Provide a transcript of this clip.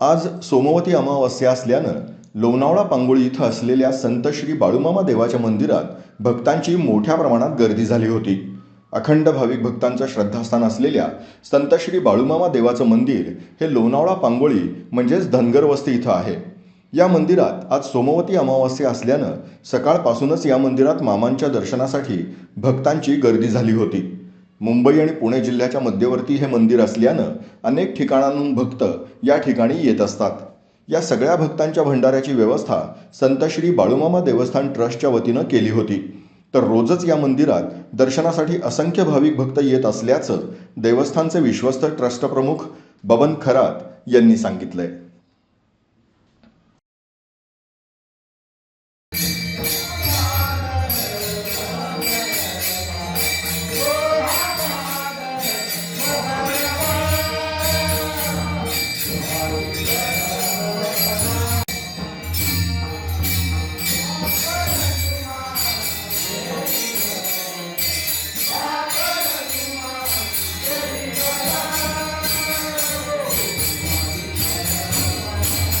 आज सोमवती अमावस्या असल्यानं लोणावळा पांगोळी इथं असलेल्या संत श्री बाळूमामा देवाच्या मंदिरात भक्तांची मोठ्या प्रमाणात गर्दी झाली होती. अखंड भाविक भक्तांचं श्रद्धास्थान असलेल्या संत श्री बाळूमामा देवाचं मंदिर हे लोणावळा पांगोळी म्हणजेच धनगर वस्ती इथं आहे. या मंदिरात आज सोमवती अमावस्या असल्यानं सकाळपासूनच या मंदिरात मामांच्या दर्शनासाठी भक्तांची गर्दी झाली होती. मुंबई आणि पुणे जिल्ह्याच्या मध्यवर्ती हे मंदिर असल्यानं अनेक ठिकाणांहून भक्त या ठिकाणी येत असतात. या सगळ्या भक्तांच्या भंडाऱ्याची व्यवस्था संत श्री बाळूमामा देवस्थान ट्रस्टच्या वतीनं केली होती. तर रोजच या मंदिरात दर्शनासाठी असंख्य भाविक भक्त येत असल्याचं देवस्थानचे विश्वस्त ट्रस्ट प्रमुख बबन खरात यांनी सांगितलंय.